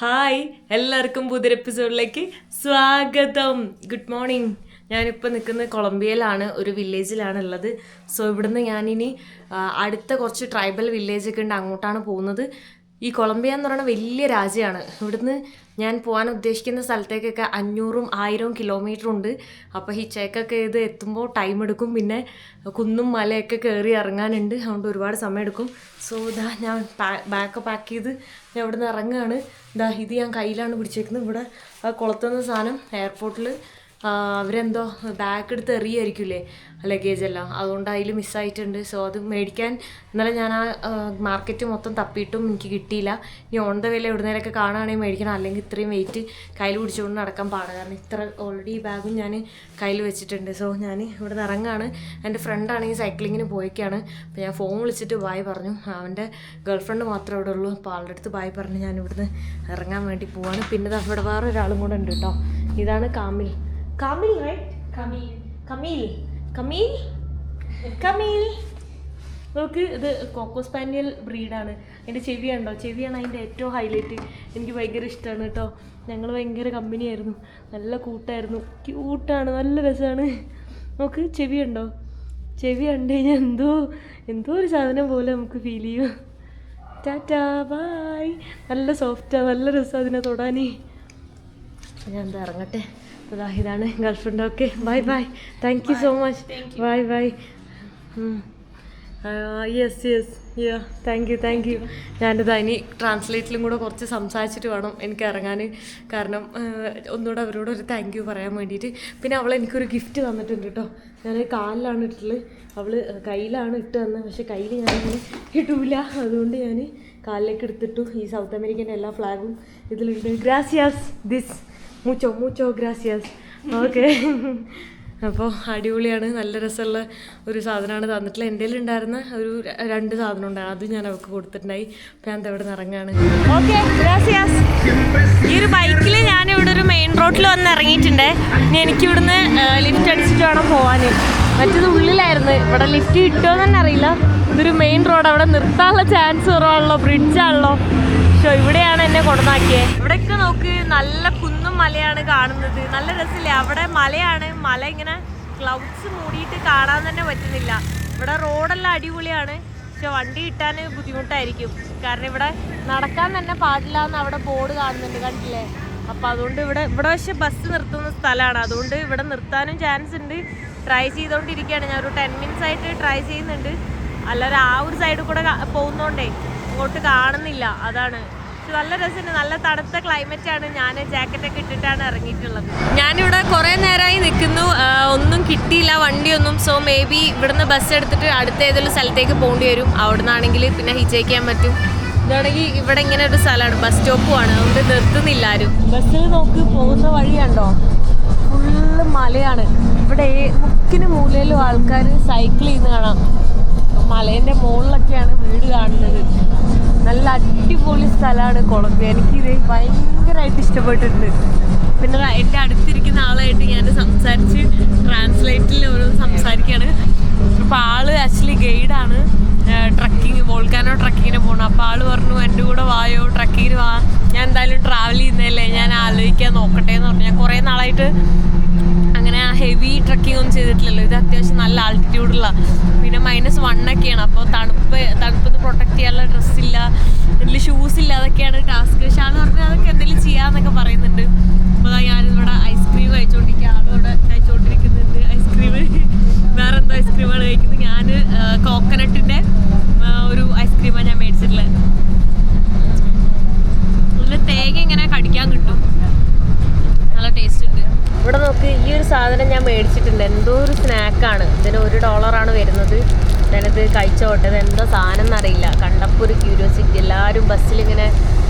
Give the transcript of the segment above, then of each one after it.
Hi എല്ലാവർക്കും പുതിയൊരു എപ്പിസോഡിലേക്ക് സ്വാഗതം. Good morning. ഞാനിപ്പോൾ നിൽക്കുന്നത് കൊളംബിയയിലാണ് ഒരു വില്ലേജിലാണ് ഉള്ളത് സോ ഇവിടുന്ന് ഞാനിനി അടുത്ത കുറച്ച് ട്രൈബൽ വില്ലേജൊക്കെ ഉണ്ട് അങ്ങോട്ടാണ് പോകുന്നത്. ഈ കൊളംബിയ എന്ന് പറയുന്ന വലിയ രാജ്യമാണ്. ഇവിടുന്ന് ഞാൻ പോകാൻ ഉദ്ദേശിക്കുന്ന സ്ഥലത്തേക്കൊക്കെ അഞ്ഞൂറും ആയിരവും കിലോമീറ്റർ ഉണ്ട്. അപ്പോൾ ഈ ചേക്കൊക്കെ ഇത് എത്തുമ്പോൾ ടൈം എടുക്കും. പിന്നെ കുന്നും മലയൊക്കെ കയറി ഇറങ്ങാനുണ്ട്. അതുകൊണ്ട് ഒരുപാട് സമയം എടുക്കും. സോ ഇതാ ഞാൻ ബാക്ക് പാക്ക് ചെയ്ത് ഞാൻ ഇവിടുന്ന് ഇറങ്ങുകയാണ്. ഇതാ ഇത് ഞാൻ കയ്യിലാണ് പിടിച്ചേക്കുന്നത്. ഇവിടെ ആ കുളത്തുന്ന സാധനം എയർപോർട്ടിൽ അവരെന്തോ ബാഗ് എടുത്ത് എറിയായിരിക്കില്ലേ ലഗേജ് എല്ലാം അതുകൊണ്ട് അതിൽ മിസ്സായിട്ടുണ്ട്. സോ അത് മേടിക്കാൻ ഇന്നലെ ഞാൻ ആ മാർക്കറ്റ് മൊത്തം തപ്പിയിട്ടും എനിക്ക് കിട്ടിയില്ല. ഇനി ഓൺ ദ വേല എവിടുന്നേലൊക്കെ കാണുകയാണെങ്കിൽ മേടിക്കണം. അല്ലെങ്കിൽ ഇത്രയും വെയിറ്റ് കയ്യിൽ പിടിച്ചുകൊണ്ട് നടക്കാൻ പാടാണ് കാരണം ഇത്ര ഓൾറെഡി ഈ ബാഗും ഞാൻ കയ്യിൽ വെച്ചിട്ടുണ്ട്. സോ ഞാൻ ഇവിടെ നിന്ന് ഇറങ്ങാണ്. എന്റെ ഫ്രണ്ടാണെങ്കിൽ സൈക്ലിങ്ങിന് പോയിക്കാണ്. അപ്പോൾ ഞാൻ ഫോൺ വിളിച്ചിട്ട് ബായ് പറഞ്ഞു. അവന്റെ ഗേൾഫ്രണ്ട് മാത്രമേ ഇവിടെ ഉള്ളൂ. അപ്പോൾ ആളുടെ അടുത്ത് ബായ് പറഞ്ഞ് ഞാൻ ഇവിടുന്ന് ഇറങ്ങാൻ വേണ്ടി പോവാണ്. പിന്നെ അവിടെ വേറെ ഒരാളും കൂടെ ഉണ്ട് കേട്ടോ. ഇതാണ് കാമിൽ. കാമിൽ right? കമീൽ കമീൽ കമീൽ കമീൽ നോക്ക് ഇത് കോക്കോ സ്പാനിയൽ ബ്രീഡാണ് അതിന്റെ ചെവിയുണ്ടോ ചെവിയാണ് അതിന്റെ ഏറ്റവും ഹൈലൈറ്റ് എനിക്ക് ഭയങ്കര ഇഷ്ടമാണ് കേട്ടോ. ഞങ്ങൾ ഭയങ്കര കമ്പനിയായിരുന്നു നല്ല കൂട്ടായിരുന്നു. ക്യൂട്ടാണ് നല്ല രസമാണ്. നോക്ക് ചെവി ഉണ്ടോ ചെവി കണ്ടു കഴിഞ്ഞാൽ എന്തോ എന്തോ ഒരു സാധനം പോലെ നമുക്ക് ഫീൽ ചെയ്യും. ടാറ്റാ ബായ് നല്ല സോഫ്റ്റാണ് നല്ല രസം അതിനെ തൊടാനേ. ഞാൻ എന്താ ഇറങ്ങട്ടെ? അതാ ഇതാണ് girlfriend okay bye bye thank you so much bye bye. Yes yes yeah thank you thank you ഞാനിതാ ഇനി ട്രാൻസ്ലേറ്റിലും കൂടെ കുറച്ച് സംസാരിച്ചിട്ട് വേണം എനിക്ക് ഇറങ്ങാൻ കാരണം ഒന്നുകൂടെ അവരോട് ഒരു താങ്ക് യു പറയാൻ വേണ്ടിയിട്ട്. പിന്നെ അവൾ എനിക്കൊരു ഗിഫ്റ്റ് തന്നിട്ടുണ്ട് കേട്ടോ ഞാൻ കാലിലാണ് ഇട്ടുള്ളത് അവൾ കയ്യിലാണ് ഇട്ട് തന്നത്. പക്ഷേ കയ്യിൽ ഞാൻ ഇടൂല. അതുകൊണ്ട് ഞാൻ കാലിലേക്ക് എടുത്തിട്ടു. ഈ സൗത്ത് അമേരിക്കന്റെ എല്ലാ ഫ്ലാഗും ഇതിലുണ്ട് ഗ്രാസിയാസ് ദിസ് മൂച്ചോ മൂച്ചോ ഗ്രാസിയാസ് ഓക്കെ അപ്പോൾ അടിപൊളിയാണ്. നല്ല രസമുള്ള ഒരു സാധനമാണ്. തന്നിട്ടുള്ളത് എന്റെ ഉണ്ടായിരുന്ന ഒരു രണ്ട് സാധനം ഉണ്ടായിരുന്നു അത് ഞാൻ അവൾക്ക് കൊടുത്തിട്ടുണ്ടായി. അപ്പം ഞാൻ ഇവിടെ നിന്ന് ഇറങ്ങാണ്. ഓക്കെ ഗ്രാസിയാസ് ഈ ഒരു ബൈക്കിൽ ഞാൻ ഇവിടെ ഒരു മെയിൻ റോഡിൽ വന്ന് ഇറങ്ങിയിട്ടുണ്ട്. ഇനി എനിക്ക് ഇവിടുന്ന് ലിഫ്റ്റ് അടിച്ചിട്ട് വേണം പോകാൻ മറ്റത് ഉള്ളിലായിരുന്നു. ഇവിടെ ലിഫ്റ്റ് കിട്ടുമോ എന്ന് തന്നെ അറിയില്ല. ഇതൊരു മെയിൻ റോഡ് അവിടെ നിർത്താനുള്ള ചാൻസ് കുറവാണല്ലോ ബ്രിഡ്ജാണല്ലോ പക്ഷോ ഇവിടെയാണ് എന്നെ കൊണ്ടുവന്നാക്കിയത് ഇവിടെയൊക്കെ നോക്ക് നല്ല മലയാണ് കാണുന്നത്. നല്ല രസമില്ലേ? അവിടെ മലയാണ്. മല ഇങ്ങനെ ക്ലൗഡ്സ് മൂടിയിട്ട് കാണാൻ തന്നെ പറ്റുന്നില്ല. ഇവിടെ റോഡെല്ലാം അടിപൊളിയാണ്. പക്ഷെ വണ്ടി കിട്ടാൻ ബുദ്ധിമുട്ടായിരിക്കും. കാരണം ഇവിടെ നടക്കാൻ തന്നെ പാടില്ല എന്ന് അവിടെ ബോർഡ് കാണുന്നുണ്ട് കണ്ടില്ലേ? അപ്പം അതുകൊണ്ട് ഇവിടെ ഇവിടെ പക്ഷെ ബസ് നിർത്തുന്ന സ്ഥലമാണ്. അതുകൊണ്ട് ഇവിടെ നിർത്താനും ചാൻസ് ഉണ്ട്. ട്രൈ ചെയ്തുകൊണ്ടിരിക്കുകയാണ്. ഞാൻ ഒരു ടെൻ മിനിറ്റ്സ് ആയിട്ട് ട്രൈ ചെയ്യുന്നുണ്ട്. അല്ലാതെ ആ ഒരു സൈഡിൽ കൂടെ പോകുന്നോണ്ടേ ഇങ്ങോട്ട് കാണുന്നില്ല. അതാണ്. നല്ല രസമുണ്ട്. നല്ല തണുത്ത ക്ലൈമറ്റ് ആണ്. ഞാൻ ജാക്കറ്റ് ഒക്കെ ഇട്ടിട്ടാണ് ഇറങ്ങിയിട്ടുള്ളത്. ഞാനിവിടെ കുറേ നേരമായി നിൽക്കുന്നു. ഒന്നും കിട്ടിയില്ല വണ്ടിയൊന്നും. സോ മേ ബി ഇവിടുന്ന് ബസ് എടുത്തിട്ട് അടുത്ത ഏതെങ്കിലും സ്ഥലത്തേക്ക് പോകേണ്ടി വരും. അവിടെ നിന്നാണെങ്കിൽ പിന്നെ ഹിജയിക്കാൻ പറ്റും. ഇതാണെങ്കിൽ ഇവിടെ ഇങ്ങനെ ഒരു സ്ഥലമാണ്. ബസ് സ്റ്റോപ്പുമാണ് അതുകൊണ്ട് നിർത്തുന്നില്ല ആരും. ബസ്സിൽ നോക്ക് പോകുന്ന വഴി കണ്ടോ? ഫുള്ള് മലയാണ്. ഇവിടെ മുക്കിന് മൂലയിലും ആൾക്കാർ സൈക്കിൾ ചെയ്യുന്ന കാണാം. മലേന്റെ മുകളിലൊക്കെയാണ് വീട് കാണുന്നത്. നല്ല അടിപൊളി സ്ഥലമാണ് കൊളംബിയ. എനിക്കിത് ഭയങ്കരമായിട്ട് ഇഷ്ടപ്പെട്ടിട്ടുണ്ട്. പിന്നെ എന്റെ അടുത്തിരിക്കുന്ന ആളായിട്ട് ഞാൻ സംസാരിച്ച് ട്രാൻസ്ലേറ്റിൽ ഓരോ സംസാരിക്കുകയാണ് അപ്പോൾ ആൾ ആക്ച്വലി ഗൈഡാണ്. ട്രക്കിങ് വോൾക്കാനോ ട്രക്കിങ്ങിന് പോകണം അപ്പോൾ ആൾ പറഞ്ഞു എന്റെ കൂടെ വായോ ട്രക്കിങ്ങിന് വാ. ഞാൻ എന്തായാലും ട്രാവൽ ചെയ്യുന്നതല്ലേ. ഞാൻ ആലോചിക്കാൻ നോക്കട്ടെ എന്ന് പറഞ്ഞു. ഞാൻ കുറേ നാളായിട്ട് അങ്ങനെ ഹെവി ട്രക്കിംഗ് ഒന്നും ചെയ്തിട്ടില്ലല്ലോ. ഇത് അത്യാവശ്യം നല്ല ആൾട്ടിറ്റ്യൂഡുള്ള പിന്നെ മൈനസ് വൺ ഒക്കെയാണ്. അപ്പോൾ തണുപ്പ് തണുപ്പ് പ്രൊട്ടക്ട് ചെയ്യാനുള്ള ഡ്രസ്സില്ല ഇതിൽ ഷൂസ് ഇല്ല. അതൊക്കെയാണ് ടാസ്ക് പക്ഷെ ആൾ പറഞ്ഞാൽ അതൊക്കെ എന്തെങ്കിലും ചെയ്യാന്നൊക്കെ പറയുന്നുണ്ട്. അപ്പോൾ ഞാനിവിടെ ഐസ്ക്രീം കഴിച്ചുകൊണ്ടിരിക്കുക ആളിവിടെ കഴിച്ചുകൊണ്ടിരിക്കുന്നുണ്ട് ഐസ്ക്രീം വേറെ എന്തോ ഐസ്ക്രീമാണ് കഴിക്കുന്നത്. ഞാൻ കോക്കനട്ടിന്റെ ഒരു ഐസ്ക്രീമാണ് ഞാൻ മേടിച്ചിട്ടുള്ളത്. തേങ്ങ ഇങ്ങനെ കടിക്കാൻ കിട്ടും. നല്ല ടേസ്റ്റ് ഉണ്ട്. ഇവിടെ നോക്ക് ഈ ഒരു സാധനം ഞാൻ മേടിച്ചിട്ടുണ്ട്. എന്തോ ഒരു സ്നാക്കാണ് ഇതിന് ഒരു ഡോളറാണ് വരുന്നത്. ഞാനിത് കഴിച്ചോട്ടെ. ഇത് എന്താ സാധനം എന്നറിയില്ല. കണ്ടപ്പോൾ ഒരു ക്യൂരിയോസിറ്റി എല്ലാവരും ബസ്സിലിങ്ങനെ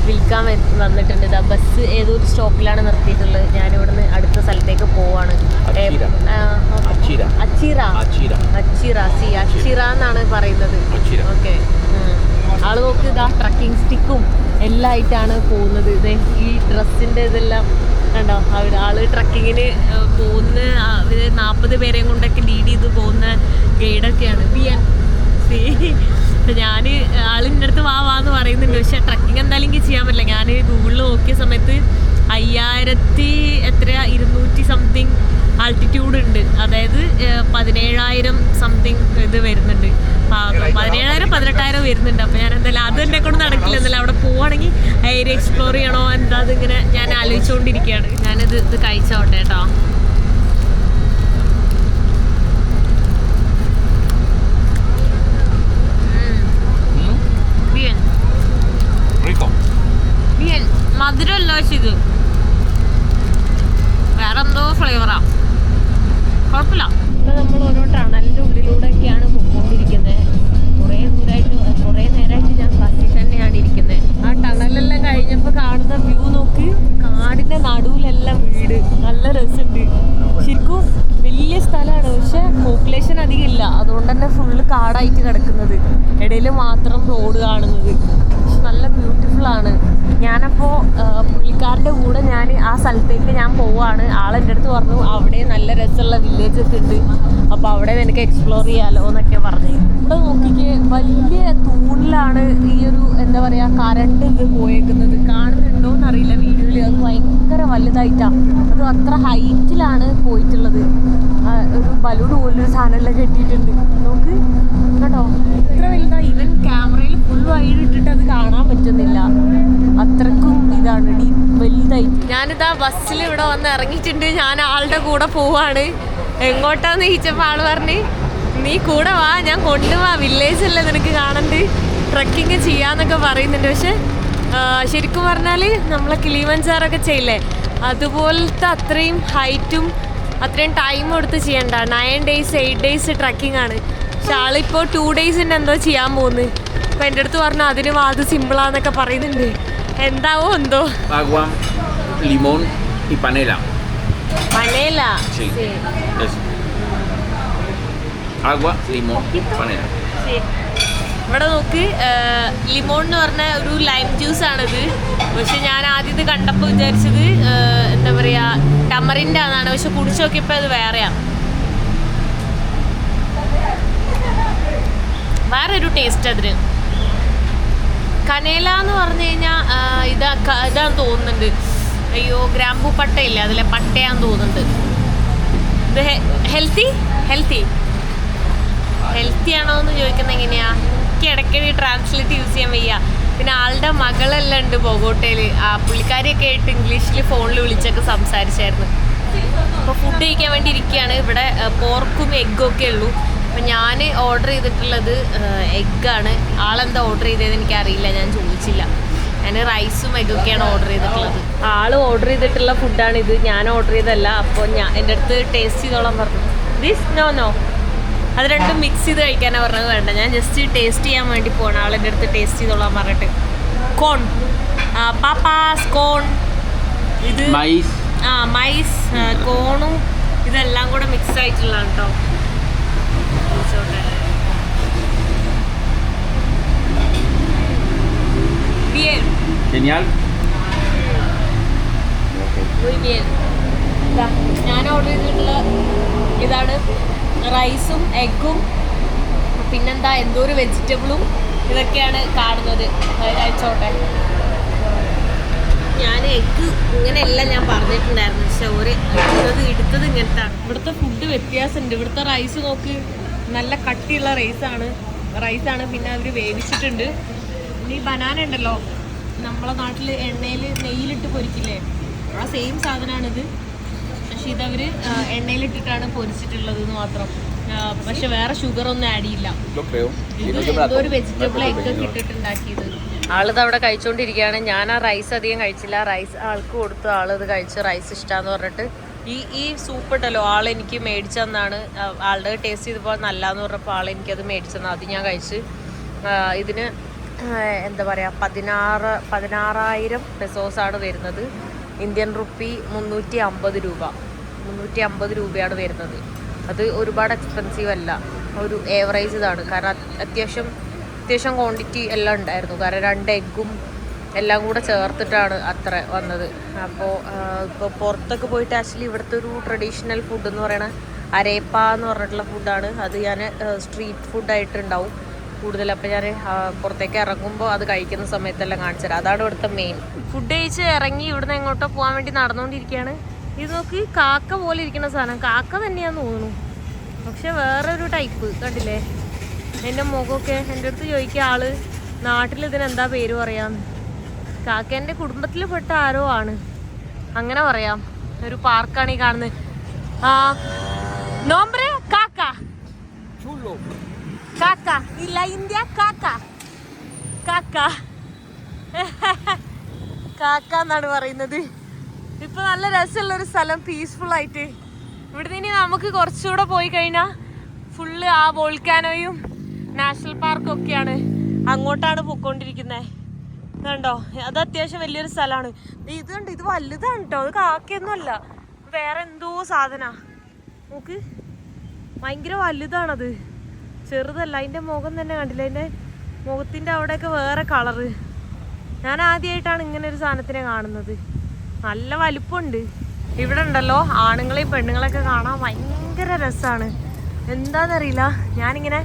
വിൽക്കാൻ വന്നിട്ടുണ്ട്. ഇതാ ബസ് ഏതോ ഒരു സ്റ്റോപ്പിലാണ് നിർത്തിയിട്ടുള്ളത്. ഞാനിവിടുന്ന് അടുത്ത സ്ഥലത്തേക്ക് പോവാണ്. അച്ചീറ അച്ചീറ സി അച്ചീറ എന്നാണ് പറയുന്നത്. ഓക്കെ. ആൾ നോക്ക് ഇതാ ട്രക്കിംഗ് സ്റ്റിക്കും എല്ലാം ആയിട്ടാണ് പോകുന്നത്. ഇതേ ഈ ഡ്രസ്സിന്റെ ഇതെല്ലാം കണ്ടോ? അവിടെ ആൾ ട്രക്കിങ്ങിന് പോകുന്ന നാൽപ്പത് പേരെയും കൊണ്ടൊക്കെ ലീഡ് ചെയ്ത് പോകുന്ന ഗൈഡൊക്കെയാണ്. B N C. ഞാൻ ആളിന്റെ അടുത്ത് വാ വാന്ന് പറയുന്നുണ്ട്. പക്ഷെ ട്രക്കിംഗ് എന്തായാലും എനിക്ക് ചെയ്യാൻ പറ്റില്ല. ഞാൻ ഗൂഗിളിൽ നോക്കിയ സമയത്ത് അയ്യായിരത്തി എത്ര ഇരുന്നൂറ്റി സംതിങ് ആൾട്ടിറ്റ്യൂഡ് ഉണ്ട്. അതായത് പതിനേഴായിരം സംതിങ് ഇത് വരുന്നുണ്ട്. പതിനേഴായിരം പതിനെട്ടായിരം വരുന്നുണ്ട്. അപ്പോൾ ഞാൻ എന്തായാലും അത് എന്നെ കൊണ്ട് നടക്കില്ല. എന്തായാലും അവിടെ പോവാണെങ്കിൽ എയർ എക്സ്പ്ലോർ ചെയ്യണോ എന്താ അതിങ്ങനെ ഞാൻ ഞാനിത് ഇത് കഴിച്ചോട്ടെ കേട്ടോ Bien. Rico. Bien. മധുരമല്ല പക്ഷെ ഇത്. വേറെ എന്തോ ഫ്ലേവറാ. കുഴപ്പമില്ല. നമ്മൾ ഓരോ ടണലിന്റെ ഉള്ളിലൂടെയൊക്കെയാണ് പോയിക്കൊണ്ടിരിക്കുന്നത് കുറേ ദൂരമായിട്ട് കുറേ നേരമായിട്ട് ഞാൻ ബസ്സിൽ തന്നെയാണ് ഇരിക്കുന്നത് ആ ടണലെല്ലാം കഴിഞ്ഞപ്പോൾ കാണുന്ന വ്യൂ നോക്ക്. കാടിന്റെ നടുവിലെല്ലാം വീട്. നല്ല രസമുണ്ട് ശരിക്കും വലിയ സ്ഥലമാണ് പക്ഷെ പോപ്പുലേഷൻ അധികം ഇല്ല അതുകൊണ്ട് തന്നെ ഫുള്ള് കാടായിട്ട് കിടക്കുന്നത്. ഇടയിൽ മാത്രം റോഡ് കാണുന്നത്. പക്ഷെ നല്ല ബ്യൂട്ടിഫുൾ ആണ്. ഞാനപ്പോൾ പുള്ളിക്കാരന്റെ കൂടെ ഞാൻ ആ സ്ഥലത്തേക്ക് ഞാൻ പോവാണ്. ആളെന്റെ അടുത്ത് പറഞ്ഞു അവിടെ നല്ല രസമുള്ള വില്ലേജൊക്കെ ഉണ്ട്. അപ്പോൾ അവിടെ നിനക്ക് എക്സ്പ്ലോർ ചെയ്യാലോ എന്നൊക്കെ പറഞ്ഞു. ഇവിടെ നോക്കിക്കേ വലിയ തൂണിലാണ് ഈ ഒരു എന്താ പറയുക കറണ്ട് ഇത് പോയേക്കുന്നത്. കാണുന്നുണ്ടോ എന്നറിയില്ല വീഡിയോയിൽ അത് ഭയങ്കര വലുതായിട്ടാണ് അത് അത്ര ഹൈറ്റിലാണ് പോയിട്ടുള്ളത്. ഒരു ബലൂൺ പോലൊരു സാധനമെല്ലാം കെട്ടിയിട്ടുണ്ട്. നോക്ക്. കേട്ടോ ഇത്ര വലുതാ ഇവൻ ക്യാമറയിൽ ഫുൾ വൈഡ് ഇട്ടിട്ട് അത് കാണാൻ പറ്റുന്നില്ല. അത്രക്കും ഇതാണ് ഡീ വലുതായിട്ട്. ഞാനിതാ ബസ്സിൽ ഇവിടെ വന്ന് ഇറങ്ങിയിട്ടുണ്ട്. ഞാൻ ആളുടെ കൂടെ പോവാണ്. എങ്ങോട്ടാന്ന് ചോദിച്ചപ്പോൾ ആൾ പറഞ്ഞ്? നീ കൂടെ വാ ഞാൻ കൊണ്ടുവാ വില്ലേജല്ലേ നിനക്ക് കാണണ്ട്? ട്രക്കിങ് ചെയ്യാന്നൊക്കെ പറയുന്നുണ്ട്. പക്ഷെ ശരിക്കും പറഞ്ഞാൽ നമ്മളെ കിളിമഞ്ചാറൊക്കെ ചെയ്യില്ലേ? അതുപോലത്തെ അത്രയും ഹൈറ്റും അത്രയും ടൈം എടുത്ത് ചെയ്യണ്ട. Nine days eight days trekking ആണ്. പക്ഷെ ആളിപ്പോൾ ടു ഡേയ്സിന്റെ എന്തോ ചെയ്യാൻ പോകുന്നത് അപ്പം എന്റെ അടുത്ത് പറഞ്ഞു അതിന് അത് സിമ്പിളാന്നൊക്കെ പറയുന്നുണ്ട്. എന്താവോ എന്തോ. ലിമോൺ ഈ y panela. Sí. Sí. Eso. Agua, limón panela. ഇവിടെ നോക്ക് ലിമോൺ എന്ന് പറഞ്ഞ ഒരു ലൈം ജ്യൂസ് ആണിത് പക്ഷെ ഞാൻ ആദ്യം ഇത് കണ്ടപ്പോൾ വിചാരിച്ചത് എന്താ പറയാ ടമറിന്റെ ആണെന്നാണ് പക്ഷെ കുടിച്ചു നോക്കിയപ്പോൾ അത് വേറെയാണ് വേറൊരു ഒരു ടേസ്റ്റ് അതിന് കനേല എന്ന് പറഞ്ഞു കഴിഞ്ഞാൽ ഇതാ ഇതാന്ന് തോന്നുന്നുണ്ട് അയ്യോ ഗ്രാമ്പൂ പട്ടയില്ല? അതിലെ പട്ടയാന്ന് തോന്നുന്നുണ്ട്. ഹെൽത്തി ഹെൽത്തി ഹെൽത്തി ആണോ എന്ന് ചോദിക്കുന്നത് എങ്ങനെയാ? എനിക്ക് ഇടയ്ക്കിടെ ട്രാൻസ്ലേറ്റ് യൂസ് ചെയ്യാൻ വയ്യ. പിന്നെ ആളുടെ മകളെല്ലാം ഉണ്ട് ബൊഗോട്ടയിൽ ആ പുള്ളിക്കാരിയൊക്കെ ആയിട്ട് ഇംഗ്ലീഷിൽ ഫോണിൽ വിളിച്ചൊക്കെ സംസാരിച്ചായിരുന്നു. അപ്പോൾ ഫുഡ് കഴിക്കാൻ വേണ്ടി ഇരിക്കുകയാണ്. ഇവിടെ പോർക്കും എഗ്ഗും ഒക്കെ ഉള്ളൂ. അപ്പം ഞാൻ ഓർഡർ ചെയ്തിട്ടുള്ളത് എഗ്ഗാണ് ആളെന്താ ഓർഡർ ചെയ്തതെന്ന് എനിക്കറിയില്ല. ഞാൻ ചോദിച്ചില്ല. ഞാൻ റൈസും എഗ്ഗൊക്കെയാണ് ഓർഡർ ചെയ്തിട്ടുള്ളത്. ആൾ ഓർഡർ ചെയ്തിട്ടുള്ള ഫുഡാണ് ഇത്. ഞാൻ ഓർഡർ ചെയ്തതല്ല. അപ്പോൾ ഞാൻ എന്റെ അടുത്ത് ടേസ്റ്റ് ചെയ്തോളാൻ പറഞ്ഞു. ദിസ് നോ നോ അത് രണ്ടും മിക്സ് ചെയ്ത് കഴിക്കാനാണ് പറഞ്ഞത്. വേണ്ട. ഞാൻ ജസ്റ്റ് ടേസ്റ്റ് ചെയ്യാൻ വേണ്ടി പോകണം ആളെന്റെ അടുത്ത് ടേസ്റ്റ് ചെയ്തോളാൻ പറഞ്ഞിട്ട്. കോൺ പാപ്പാസ് കോൺ ഇത് ആ മൈസ് കോണും ഇതെല്ലാം കൂടെ മിക്സ് ആയിട്ടുള്ളതാണ് കേട്ടോ. Bien, genial. ഞാൻ ഓർഡർ ചെയ്തിട്ടുള്ള ഇതാണ് റൈസും എഗ്ഗും പിന്നെന്താ എന്തോ ഒരു വെജിറ്റബിളും ഇതൊക്കെയാണ് കാണുന്നത്. അയച്ചോട്ടെ. ഞാൻ എഗ്ഗ് ഇങ്ങനെയല്ല ഞാൻ പറഞ്ഞിട്ടുണ്ടായിരുന്നു പക്ഷെ ഒരു എടുത്തത് എടുത്തത് ഇങ്ങനത്തെ ഇവിടുത്തെ ഫുഡ് വ്യത്യാസമുണ്ട്. ഇവിടുത്തെ റൈസ് നോക്ക് നല്ല കട്ടിയുള്ള റൈസാണ് റൈസാണ് പിന്നെ അവർ വേവിച്ചിട്ടുണ്ട്. ഇനി ബനാന ഉണ്ടല്ലോ. നമ്മളെ നാട്ടിൽ എണ്ണയിൽ നെയ്യിലിട്ട് പൊരിക്കില്ലേ? ആ സെയിം സാധനമാണിത് പക്ഷെ ഇതവർ എണ്ണയിലിട്ടിട്ടാണ് പൊരിച്ചിട്ടുള്ളത് എന്ന് മാത്രം പക്ഷെ വേറെ ഷുഗർ ഒന്നും ആഡ് ചെയ്യില്ല. എന്തോ ഒരു വെജിറ്റബിൾ എഗ് ഒക്കെ ഇട്ടിട്ടുണ്ടാക്കിയത്. ആളിത് അവിടെ കഴിച്ചുകൊണ്ടിരിക്കുകയാണ് ഞാൻ ആ റൈസ് അധികം കഴിച്ചില്ല. റൈസ് ആൾക്ക് കൊടുത്തു ആളിത് കഴിച്ച് റൈസ് ഇഷ്ടമാന്ന് പറഞ്ഞിട്ട് ഈ ഈ സൂപ്പ് ഉണ്ടല്ലോ ആൾ എനിക്ക് മേടിച്ചു തന്നാണ്. ആളുടെ ടേസ്റ്റ് ചെയ്തപ്പോൾ നല്ലതെന്ന് പറഞ്ഞപ്പോൾ ആൾ എനിക്കത് മേടിച്ചു തന്നു. അത് ഞാൻ കഴിച്ച് ഇതിന് എന്താ പറയുക പതിനാറ് പതിനാറായിരം പെസോസാണ് വരുന്നത്. ഇന്ത്യൻ റുപ്പി മുന്നൂറ്റി അമ്പത് രൂപ. മുന്നൂറ്റി അമ്പത് രൂപയാണ് വരുന്നത്. അത് ഒരുപാട് എക്സ്പെൻസീവ് അല്ല. ഒരു ഏവറേജ് ഇതാണ്. കാരണം അത് അത്യാവശ്യം അത്യാവശ്യം ക്വാണ്ടിറ്റി എല്ലാം ഉണ്ടായിരുന്നു. കാരണം രണ്ട് എഗ്ഗും എല്ലാം കൂടെ ചേർത്തിട്ടാണ് അത്ര വന്നത്. അപ്പോൾ ഇപ്പോൾ പുറത്തൊക്കെ പോയിട്ട് ആക്ച്വലി ഇവിടുത്തെ ഒരു ട്രഡീഷണൽ ഫുഡ് എന്ന് പറയുന്നത് അരേപ്പ എന്ന് പറഞ്ഞിട്ടുള്ള ഫുഡാണ് അത് ഞാൻ സ്ട്രീറ്റ് ഫുഡായിട്ടുണ്ടാവും കൂടുതൽ. അപ്പം ഞാൻ പുറത്തേക്ക് ഇറങ്ങുമ്പോൾ അത് കഴിക്കുന്ന സമയത്തെല്ലാം കാണിച്ചു തരാം. അതാണ് ഇവിടുത്തെ മെയിൻ ഫുഡ് കഴിച്ച് ഇറങ്ങി ഇവിടുന്ന് എങ്ങോട്ടോ പോകാൻ വേണ്ടി നടന്നുകൊണ്ടിരിക്കുകയാണ് ഇത് നോക്ക് കാക്ക പോലെ ഇരിക്കുന്ന സാധനം. കാക്ക തന്നെയാന്ന് തോന്നുന്നു. പക്ഷെ വേറൊരു ടൈപ്പ് കണ്ടില്ലേ? എന്റെ മുഖമൊക്കെ എന്റെ അടുത്ത് ചോദിക്കുക ആൾ നാട്ടിൽ ഇതിനെന്താ പേര് പറയാന്ന് കാക്കേന്റെ കുടുംബത്തിൽ പെട്ട ആരോ ആണ്. അങ്ങനെ പറയാം. ഒരു പാർക്കാണ് ഈ കാണുന്നത്. ആ നോംബ്രെ കാക്ക. Chulo. കാക്ക la ഇന്ത്യ കാക്ക കാക്ക കാക്ക എന്നാണ് പറയുന്നത്. ഇപ്പൊ നല്ല രസമുള്ള ഒരു സ്ഥലം പീസ്ഫുൾ ആയിട്ട്. ഇവിടുന്ന് ഇനി നമുക്ക് കുറച്ചുകൂടെ പോയി കഴിഞ്ഞാൽ ഫുള്ള് ആ വോൾക്കാനോയും നാഷണൽ പാർക്കും ഒക്കെയാണ്. അങ്ങോട്ടാണ് പൊക്കോണ്ടിരിക്കുന്നത് ഇതുണ്ടോ അത് അത്യാവശ്യം വലിയൊരു സ്ഥലമാണ്. ഇത് കണ്ടോ? ഇത് വലുതാണ് കേട്ടോ അത് കാക്കയൊന്നുമല്ല. വേറെ എന്തോ സാധന. നോക്ക്. ഭയങ്കര വലുതാണത്. ചെറുതല്ല അതിന്റെ മുഖം തന്നെ കണ്ടില്ല. അതിന്റെ മുഖത്തിന്റെ അവിടെയൊക്കെ വേറെ കളറ് ഞാൻ ആദ്യമായിട്ടാണ് ഇങ്ങനെ ഒരു സാധനത്തിനെ കാണുന്നത്. നല്ല വലിപ്പമുണ്ട്. ഇവിടെ ഉണ്ടല്ലോ ആണുങ്ങളെയും പെണ്ണുങ്ങളെയൊക്കെ കാണാൻ ഭയങ്കര രസമാണ് എന്താണെന്നറിയില്ല ഞാനിങ്ങനെ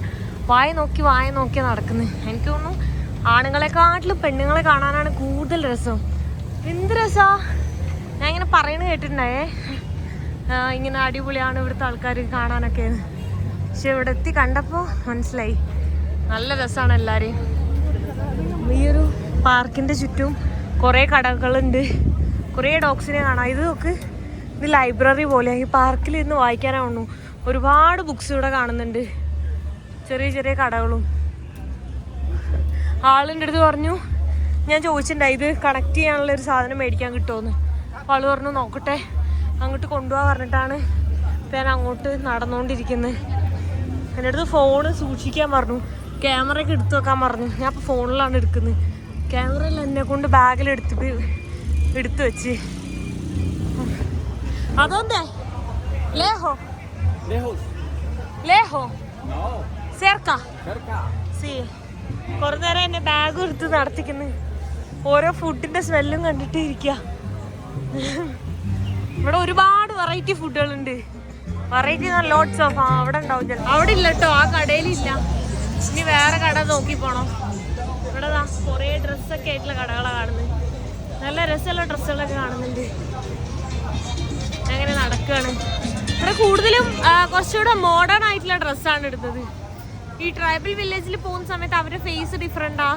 വായ നോക്കി വായ നോക്കി നടക്കുന്നത് എനിക്ക് തോന്നുന്നു ആണുങ്ങളെക്കാട്ടിലും പെണ്ണുങ്ങളെ കാണാനാണ് കൂടുതൽ രസം. എന്ത് രസാ? ഞാൻ ഇങ്ങനെ പറയണ കേട്ടിട്ടുണ്ടായേ. ഇങ്ങനെ അടിപൊളിയാണ് ഇവിടുത്തെ ആൾക്കാർ കാണാനൊക്കെ. പക്ഷെ ഇവിടെ എത്തി കണ്ടപ്പോൾ മനസ്സിലായി. നല്ല രസമാണ് എല്ലാവരെയും ഈ ഒരു പാർക്കിന്റെ ചുറ്റും കുറേ കടകളുണ്ട്. കുറേ ഡോഗ്സിനെ കാണാം. ഇത് നോക്ക്. ഇത് ലൈബ്രറി പോലെ. ഈ പാർക്കിൽ ഇന്ന് വായിക്കാനാവുന്നു ഒരുപാട് ബുക്സ് ഇവിടെ കാണുന്നുണ്ട്. ചെറിയ ചെറിയ കടകളും. ആളിന്റെ അടുത്ത് പറഞ്ഞു. ഞാൻ ചോദിച്ചിട്ടുണ്ടായി ഇത് കണക്ട് ചെയ്യാനുള്ള ഒരു സാധനം മേടിക്കാൻ കിട്ടുമെന്ന് അപ്പോൾ ആൾ പറഞ്ഞു നോക്കട്ടെ. അങ്ങോട്ട് കൊണ്ടുപോകാൻ പറഞ്ഞിട്ടാണ്. ഇപ്പം ഞാൻ അങ്ങോട്ട് നടന്നുകൊണ്ടിരിക്കുന്നത് എന്റെ അടുത്ത് ഫോണ് സൂക്ഷിക്കാൻ പറഞ്ഞു. ക്യാമറയൊക്കെ എടുത്തു വെക്കാൻ പറഞ്ഞു. ഞാൻ അപ്പോൾ ഫോണിലാണ് എടുക്കുന്നത്. ക്യാമറയിൽ എന്നെ കൊണ്ട് ബാഗിൽ എടുത്തിട്ട് എടുത്തു വെച്ച്. അതൊന്നേ ലേഹോ. ലേഹോ. ചേർക്കാ? സി. കുറേ നേരം എന്നെ ബാഗ് എടുത്ത് നടത്തിക്കുന്നു. ഓരോ ഫുഡിന്റെ സ്മെല്ലും കണ്ടിട്ട് ഇരിക്കുക ഇവിടെ ഒരുപാട് വെറൈറ്റി ഫുഡുകളുണ്ട് വെറൈറ്റി ലോട്ട്സ് ഓഫ് അവിടെ ഉണ്ടാവും അവിടെ ഇല്ല കേട്ടോ ആ കടയിലില്ല ഇനി വേറെ കട നോക്കി പോണോ. ഇവിടെ കൊറേ ഡ്രസ്സൊക്കെ ആയിട്ടുള്ള കടകളാണ് കാണുന്നത് നല്ല രസമുള്ള ഡ്രസ്സുകളൊക്കെ കാണുന്നുണ്ട്. അങ്ങനെ നടക്കുകയാണ് ഇവിടെ കൂടുതലും കുറച്ചുകൂടെ മോഡേൺ ആയിട്ടുള്ള ഡ്രസ്സാണ് എടുത്തത് ഈ ട്രൈബൽ വില്ലേജിൽ പോകുന്ന സമയത്ത് അവരുടെ ഫേസ് ഡിഫറെന്റാ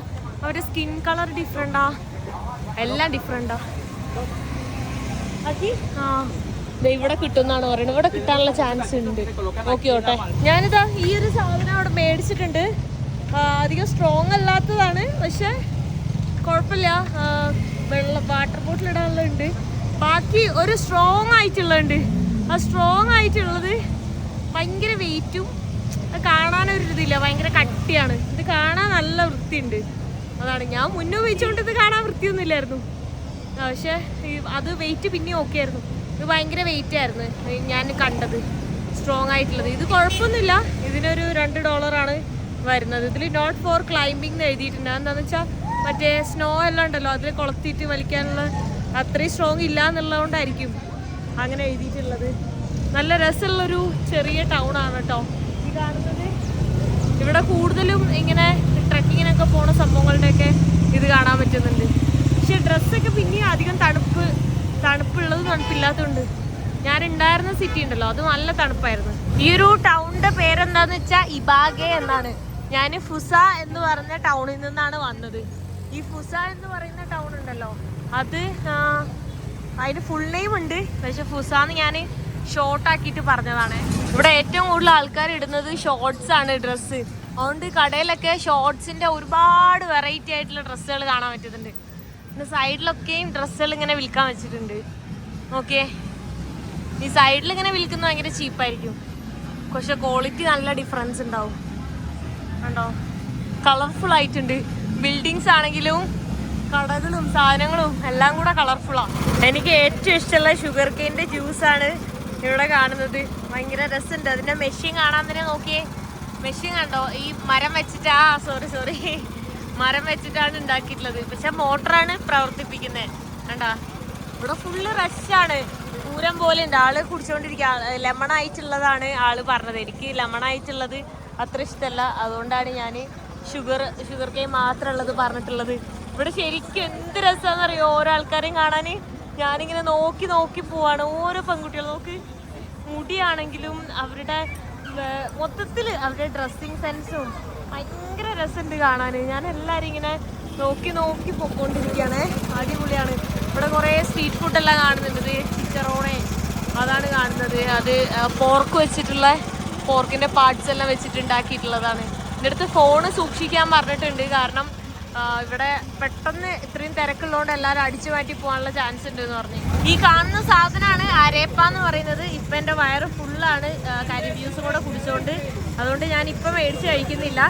അവരുടെ സ്കിൻ കളർ ഡിഫറെന്റാ എല്ലാം ഡിഫറെന്റാ ആ ഇവിടെ കിട്ടുമെന്നാണ് പറയുന്നത്. ഇവിടെ കിട്ടാനുള്ള ചാൻസ് ഉണ്ട്. ഓക്കെ ഓട്ടെ. ഞാനിതാ ഈ ഒരു സാധനം അവിടെ മേടിച്ചിട്ടുണ്ട്. അധികം സ്ട്രോങ് അല്ലാത്തതാണ്. പക്ഷെ കുഴപ്പമില്ല. വെള്ള വാട്ടർ ബോട്ടിൽ ഇടാനുള്ളതുണ്ട്. ബാക്കി ഒരു സ്ട്രോങ് ആയിട്ടുള്ളതുണ്ട്. ആ സ്ട്രോങ് ആയിട്ടുള്ളത് ഭയങ്കര വെയിറ്റും കാണാനൊരു ഇതില്ല. ഭയങ്കര കട്ടിയാണ്. ഇത് കാണാൻ നല്ല വൃത്തിയുണ്ട്. അതാണ്. ഞാൻ മുന്നേ ഉപയോഗിച്ചുകൊണ്ട് ഇത് കാണാൻ വൃത്തിയൊന്നുമില്ലായിരുന്നു. പക്ഷേ അത് വെയിറ്റ് പിന്നെയും ഓക്കെ ആയിരുന്നു. ഇത് ഭയങ്കര വെയിറ്റ് ആയിരുന്നു. ഞാൻ കണ്ടത്. സ്ട്രോങ് ആയിട്ടുള്ളത്. ഇത് കുഴപ്പമൊന്നുമില്ല. ഇതിനൊരു രണ്ട് ഡോളറാണ് വരുന്നത്. ഇതിൽ നോട്ട് ഫോർ ക്ലൈംബിംഗ് എന്ന് എഴുതിയിട്ടുണ്ട്. എന്താണെന്ന് വെച്ചാൽ മറ്റേ സ്നോ എല്ലാം ഉണ്ടല്ലോ അതിൽ കൊളത്തിയിട്ട് വലിക്കാനുള്ള അത്രയും സ്ട്രോങ് ഇല്ല എന്നുള്ളതുകൊണ്ടായിരിക്കും അങ്ങനെ എഴുതിയിട്ടുള്ളത്. നല്ല രസമുള്ളൊരു ചെറിയ ടൗൺ ആണ് കേട്ടോ. ഈ കാണുന്നത് ഇവിടെ കൂടുതലും ഇങ്ങനെ ട്രക്കിങ്ങിനൊക്കെ പോണ സംഭവങ്ങളുടെയൊക്കെ ഇത് കാണാൻ പറ്റുന്നുണ്ട്. പക്ഷെ ഡ്രസ്സൊക്കെ പിന്നെയും അധികം തണുപ്പ് തണുപ്പുള്ളത് തണുപ്പില്ലാത്തതുണ്ട് ഞാൻ ഉണ്ടായിരുന്ന സിറ്റി ഉണ്ടല്ലോ അത് നല്ല തണുപ്പായിരുന്നു. ഈ ഒരു ടൗണിന്റെ പേരെന്താന്ന് വെച്ചാൽ ഇബാഗെ എന്നാണ്. ഞാൻ ഫുസ എന്ന് പറഞ്ഞ ടൗണിൽ നിന്നാണ് വന്നത്. ഈ ഫുസ എന്ന് പറയുന്ന ടൗൺ ഉണ്ടല്ലോ അത് അതിന് ഫുൾ നെയിം ഉണ്ട്. പക്ഷെ ഫുസാന്ന് ഞാൻ ഷോർട്ട് ആക്കിയിട്ട് പറഞ്ഞതാണ്. ഇവിടെ ഏറ്റവും കൂടുതൽ ആൾക്കാർ ഇടുന്നത് ഷോർട്സ് ആണ് ഡ്രസ്സ് അതുകൊണ്ട് കടയിലൊക്കെ ഷോർട്സിന്റെ ഒരുപാട് വെറൈറ്റി ആയിട്ടുള്ള ഡ്രസ്സുകൾ കാണാൻ പറ്റുന്നുണ്ട്. പിന്നെ സൈഡിലൊക്കെയും ഡ്രസ്സുകൾ ഇങ്ങനെ വിൽക്കാൻ വെച്ചിട്ടുണ്ട്. ഓക്കെ ഈ സൈഡിൽ ഇങ്ങനെ വിൽക്കുന്നത് ഭയങ്കര ചീപ്പായിരിക്കും പക്ഷെ ക്വാളിറ്റി നല്ല ഡിഫറൻസ് ഉണ്ടാവും. കണ്ടോ? കളർഫുൾ ആയിട്ടുണ്ട്. ബിൽഡിങ്സ് ആണെങ്കിലും കടകളും സാധനങ്ങളും എല്ലാം കൂടെ കളർഫുള്ളാണ് എനിക്ക് ഏറ്റവും ഇഷ്ടമുള്ള ഷുഗർ കെയിന്റെ ജ്യൂസാണ് ഇവിടെ കാണുന്നത്. ഭയങ്കര രസമുണ്ട്. അതിന്റെ മെഷീൻ കാണാൻ തന്നെ നോക്കിയേ. മെഷീൻ കണ്ടോ? ഈ മരം വെച്ചിട്ട് ആ സോറി സോറി മരം വെച്ചിട്ടാണ് ഉണ്ടാക്കിയിട്ടുള്ളത്. പക്ഷെ മോട്ടറാണ് പ്രവർത്തിപ്പിക്കുന്നത് കണ്ടാ? ഇവിടെ ഫുള്ള് റഷാണ് പൂരം പോലെ ഉണ്ട്. ആൾ കുടിച്ചോണ്ടിരിക്കുക ലെമൺ ആയിട്ടുള്ളതാണ് ആൾ പറഞ്ഞത്. എനിക്ക് ലെമൺ ആയിട്ടുള്ളത് അത്ര ഇഷ്ടമല്ല അതുകൊണ്ടാണ് ഞാൻ ഷുഗർ ഷുഗർ കെയിൻ മാത്രമുള്ളത് പറഞ്ഞിട്ടുള്ളത്. ഇവിടെ ശരിക്കും എന്ത് രസമാണെന്ന് അറിയോ ഓരോ ആൾക്കാരെയും കാണാൻ ഞാനിങ്ങനെ നോക്കി നോക്കി പോവാണ്. ഓരോ പെൺകുട്ടികൾ നോക്ക് മുടിയാണെങ്കിലും അവരുടെ മൊത്തത്തിൽ അവരുടെ ഡ്രസ്സിങ് സെൻസും ഭയങ്കര രസമുണ്ട് കാണാൻ. ഞാൻ എല്ലാവരും ഇങ്ങനെ നോക്കി നോക്കി പൊക്കോണ്ടിരിക്കുകയാണ്. അടിപൊളിയാണ്. ഇവിടെ കുറേ സ്ട്രീറ്റ് ഫുഡെല്ലാം കാണുന്നുണ്ട്. ചിക്കറോണേ അതാണ് കാണുന്നത്. അത് പോർക്ക് വെച്ചിട്ടുള്ള പോർക്കിന്റെ പാർട്സ് എല്ലാം വെച്ചിട്ട് ഉണ്ടാക്കിയിട്ടുള്ളതാണ്. എന്റെ അടുത്ത് ഫോണ് സൂക്ഷിക്കാൻ പറഞ്ഞിട്ടുണ്ട്. കാരണം ഇവിടെ പെട്ടെന്ന് ഇത്രയും തിരക്കുള്ളതുകൊണ്ട് എല്ലാവരും അടിച്ചു മാറ്റി പോകാനുള്ള ചാൻസ് ഉണ്ട് എന്ന് പറഞ്ഞു. ഈ കാണുന്ന സാധനമാണ് അരേപ്പ എന്ന് പറയുന്നത്. ഇപ്പം എന്റെ വയറ് ഫുള്ളാണ് കരി ജ്യൂസ് കൂടെ കുടിച്ചുകൊണ്ട് അതുകൊണ്ട് ഞാൻ ഇപ്പം മേടിച്ച് കഴിക്കുന്നില്ല.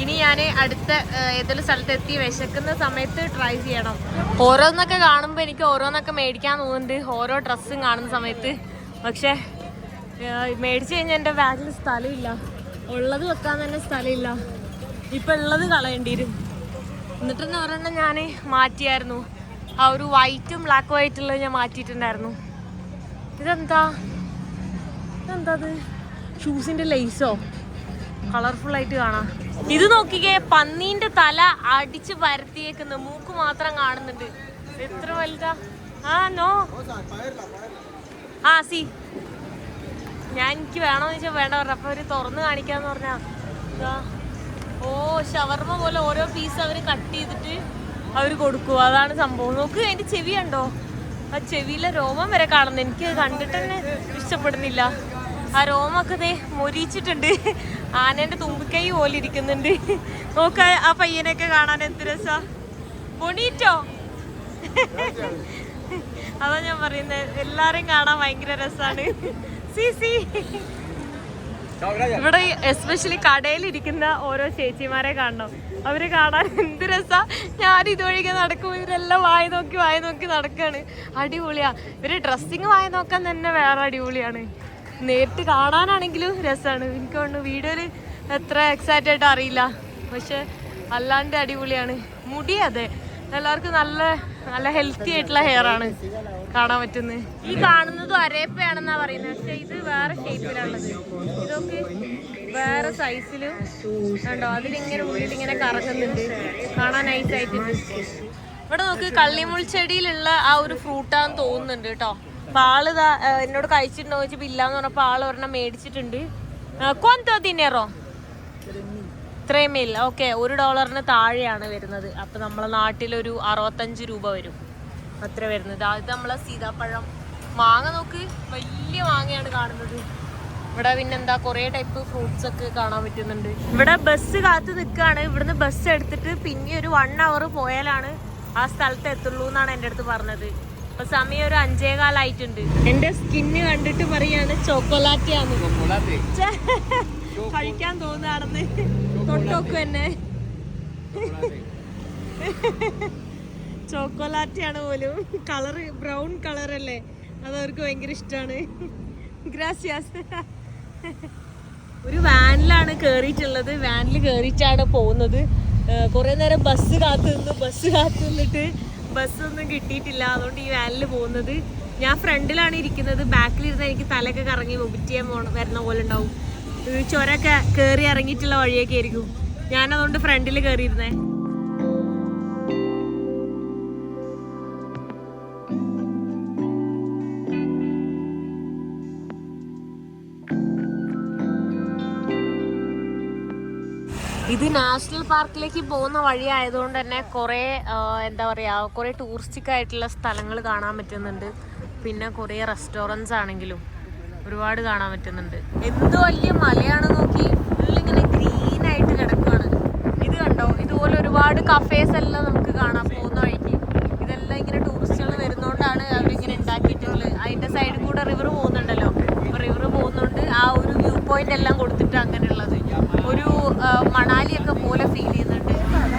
ഇനി ഞാൻ അടുത്ത ഏതെങ്കിലും സ്ഥലത്തെത്തി വിശക്കുന്ന സമയത്ത് ട്രൈ ചെയ്യണം. ഓരോന്നൊക്കെ കാണുമ്പോൾ എനിക്ക് ഓരോന്നൊക്കെ മേടിക്കാൻ തോന്നുന്നുണ്ട്. ഓരോ ഡ്രസ്സും കാണുന്ന സമയത്ത്. പക്ഷേ മേടിച്ച് കഴിഞ്ഞാൽ എന്റെ ബാഗിൽ സ്ഥലമില്ല. ഉള്ളത് വെക്കാൻ തന്നെ സ്ഥലമില്ല. ഇപ്പം ഉള്ളത് കളയേണ്ടി വരും. എന്നിട്ടെന്ന് പറഞ്ഞാൽ ഞാൻ മാറ്റിയായിരുന്നു. ആ ഒരു വൈറ്റും ബ്ലാക്ക് ആയിട്ടുള്ളത് ഞാൻ മാറ്റിയിട്ടുണ്ടായിരുന്നു. ഇതെന്താ? ഇതെന്താ അത്? ഷൂസിന്റെ ലേസോ കളർഫുൾ ആയിട്ട് കാണാം. ഇത് നോക്കിക്കേ പന്നീന്റെ തല അടിച്ച് പരത്തിയേക്കുന്നു. മൂക്ക് മാത്രം കാണുന്നുണ്ട്. എത്ര വലുതാ? ആ നോ. ആ സി. ഞാൻ എനിക്ക് വേണോന്ന് വെച്ചാൽ വേണ്ട പറഞ്ഞു. അപ്പൊ അവർ തുറന്ന് കാണിക്കാന്ന് പറഞ്ഞാ. ഓ ഷവർമ പോലെ ഓരോ പീസ് അവർ കട്ട് ചെയ്തിട്ട് അവർ കൊടുക്കും. അതാണ് സംഭവം. നോക്ക് അതിന്റെ ചെവി ഉണ്ടോ ആ ചെവിയിലെ രോമം വരെ കാണുന്നു. എനിക്ക് കണ്ടിട്ട് തന്നെ ഇഷ്ടപ്പെടുന്നില്ല. ആ രോമൊക്കെ ദേ മൊരിച്ചിട്ടുണ്ട് ആനേന്റെ തുമ്പിക്കൈ പോലെ ഇരിക്കുന്നുണ്ട്. നോക്ക ആ പയ്യനൊക്കെ കാണാൻ എന്ത് രസാ. ബൊണീറ്റോ? അതാ ഞാൻ പറയുന്നത് എല്ലാരെയും കാണാൻ ഭയങ്കര രസാണ്. സി സി. ഇവിടെ എസ്പെഷ്യലി കടയിലിരിക്കുന്ന ഓരോ ചേച്ചിമാരെ കാണണം. അവരെ കാണാൻ എന്ത് രസാ. ഞാൻ ഇതുവഴിക്ക് നടക്കും ഇവരെല്ലാം വായി നോക്കി വായി നോക്കി നടക്കാണ്. അടിപൊളിയാ. ഇവർ ഡ്രസ്സിങ് വായി നോക്കാൻ തന്നെ വേറെ അടിപൊളിയാണ്. നേരിട്ട് കാണാനാണെങ്കിലും രസമാണ് എനിക്ക് തോന്നുന്നു വീഡിയോയിൽ എത്ര എക്സൈറ്റഡ് ആയിട്ട് അറിയില്ല. പക്ഷെ അല്ലാണ്ട് അടിപൊളിയാണ്. മുടി അതെ. എല്ലാവർക്കും നല്ല നല്ല ഹെൽത്തി ആയിട്ടുള്ള ഹെയർ ആണ്. കാണാൻ പറ്റുന്നത് ഈ കാണുന്നതും അരേപ്പയാണെന്നാ പറയുന്നത്. പക്ഷെ ഇത് വേറെ ഷേപ്പിലാണുള്ളത്. ഇതൊക്കെ വേറെ സൈസിലും കണ്ടോ? അതിലിങ്ങനെ ഉള്ളിൽ ഇങ്ങനെ കറങ്ങുന്നുണ്ട്. കാണാൻ നൈസ് ആയിട്ടുണ്ട്. ഇവിടെ നോക്ക് കള്ളിമുൾ ചെടിയിലുള്ള ആ ഒരു ഫ്രൂട്ടാന്ന് തോന്നുന്നുണ്ട് കേട്ടോ. ആ, എന്നോട് കഴിച്ചിട്ടുണ്ടോ ചോദിച്ചപ്പോ ഇല്ലാന്ന് പറഞ്ഞപ്പോ ആൾ ഒരെണ്ണം മേടിച്ചിട്ടുണ്ട്. കൊന്തോ ദിനേറോ ഇത്രയും മിൽ ഓക്കെ ഒരു ഡോളറിന് താഴെയാണ് വരുന്നത്. അപ്പൊ നമ്മളെ നാട്ടിലൊരു അറുപത്തഞ്ച് രൂപ വരും. അത്ര വരുന്നത്. അത് നമ്മളെ സീതാപ്പഴം. മാങ്ങ നോക്ക്. വലിയ മാങ്ങയാണ് കാണുന്നത്. ഇവിടെ പിന്നെന്താ കുറേ ടൈപ്പ് ഫ്രൂട്ട്സ് ഒക്കെ കാണാൻ പറ്റുന്നുണ്ട്. ഇവിടെ ബസ് കാത്ത് നിൽക്കുകയാണ് ഇവിടുന്ന് ബസ് എടുത്തിട്ട് പിന്നെ ഒരു വൺ അവർ പോയാലാണ് ആ സ്ഥലത്ത് എത്തുള്ളൂ എന്നാണ് എന്റെ അടുത്ത് പറഞ്ഞത്. അപ്പൊ സമയം ഒരു അഞ്ചേകാലായിട്ടുണ്ട്. എന്റെ സ്കിന്ന് കണ്ടിട്ട് പറയാണ്. ഛെ, കഴിക്കാൻ തോന്നുകയാണെന്ന്. തൊട്ടോക്കു എന്നെ. ചോക്കോലാറ്റിയാണ് പോലും. കളർ ബ്രൗൺ കളർ അല്ലേ? അത് അവർക്ക് ഭയങ്കര ഇഷ്ടമാണ് ഒരു വാനിലാണ് കയറിയിട്ടുള്ളത് വാനിൽ കയറിയിട്ടാണ് പോകുന്നത്. കുറേ നേരം ബസ് കാത്തു നിന്നു ബസ് കാത്തു നിന്നിട്ട് ബസ്സൊന്നും കിട്ടിയിട്ടില്ല. അതുകൊണ്ട് ഈ വാനിൽ പോകുന്നത്. ഞാൻ ഫ്രണ്ടിലാണ് ഇരിക്കുന്നത്. ബാക്കിലിരുന്ന് എനിക്ക് തലയൊക്കെ കറങ്ങി വൊമിറ്റ് ചെയ്യാൻ പോണ വരുന്ന പോലെ ഉണ്ടാവും. ചുരമൊക്കെ കയറി ഇറങ്ങിയിട്ടുള്ള വഴിയൊക്കെ ആയിരിക്കും. ഞാനതുകൊണ്ട് ഫ്രണ്ടിൽ കയറിയിരുന്നേ നാഷണൽ പാർക്കിലേക്ക് പോകുന്ന വഴി ആയതുകൊണ്ട് തന്നെ കുറേ എന്താ പറയുക കുറേ ടൂറിസ്റ്റിക് ആയിട്ടുള്ള സ്ഥലങ്ങൾ കാണാൻ പറ്റുന്നുണ്ട്. പിന്നെ കുറേ റെസ്റ്റോറന്റ്സ് ആണെങ്കിലും ഒരുപാട് കാണാൻ പറ്റുന്നുണ്ട്. എന്ത് വലിയ മലയാണ് നോക്കി ഫുള്ളിങ്ങനെ ഗ്രീൻ ആയിട്ട് കിടക്കുകയാണ് ഇത് കണ്ടോ? ഇതുപോലെ ഒരുപാട് കഫേസ് എല്ലാം നമുക്ക് കാണാൻ പോകുന്ന വഴിക്ക്. ഇതെല്ലാം ഇങ്ങനെ ടൂറിസ്റ്റുകൾ വരുന്നോണ്ടാണ് അവരിങ്ങനെ ഉണ്ടാക്കിയിട്ടുള്ളത്. അതിന്റെ സൈഡിൽ കൂടെ റിവർ പോകുന്നുണ്ടല്ലോ. റിവർ പോകുന്നുണ്ട് ആ ഒരു വ്യൂ പോയിന്റ് എല്ലാം കൊടുത്തിട്ട് അങ്ങനെയുള്ളത് ഒരു ആ, മണാലിയൊക്കെ പോലെ ഫീൽ ചെയ്യുന്നുണ്ട്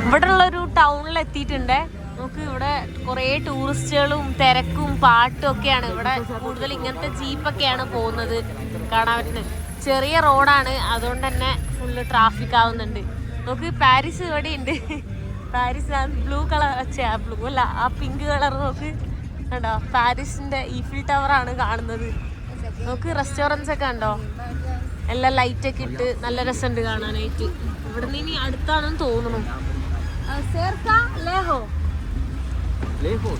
ഇവിടെ ഉള്ള ഒരു ടൗണിൽ എത്തിയിട്ടുണ്ട്. നമുക്ക് ഇവിടെ കുറേ ടൂറിസ്റ്റുകളും തിരക്കും പാട്ടും ഒക്കെയാണ്. ഇവിടെ കൂടുതൽ ഇങ്ങനത്തെ ജീപ്പൊക്കെയാണ് പോകുന്നത് കാണാൻ പറ്റുന്നത്. ചെറിയ റോഡാണ്. അതുകൊണ്ട് തന്നെ ഫുള്ള് ട്രാഫിക് ആവുന്നുണ്ട്. നമുക്ക് പാരീസ് ഇവിടെ ഉണ്ട് പാരീസ് ബ്ലൂ കളർ ബ്ലൂ അല്ല ആ പിങ്ക് കളർ നോക്ക് കണ്ടോ? പാരീസിന്റെ ഈഫിൽ ടവർ ആണ് കാണുന്നത്. നമുക്ക് റെസ്റ്റോറന്റ്സ് ഒക്കെ ഉണ്ടോ എല്ലാം ലൈറ്റൊക്കെ ഇട്ട് നല്ല രസമുണ്ട് കാണാനായിട്ട്. ഇവിടെ നിന്ന് ഇനി അടുത്താണെന്ന് തോന്നുന്നു. ആ, lejos. Lejos.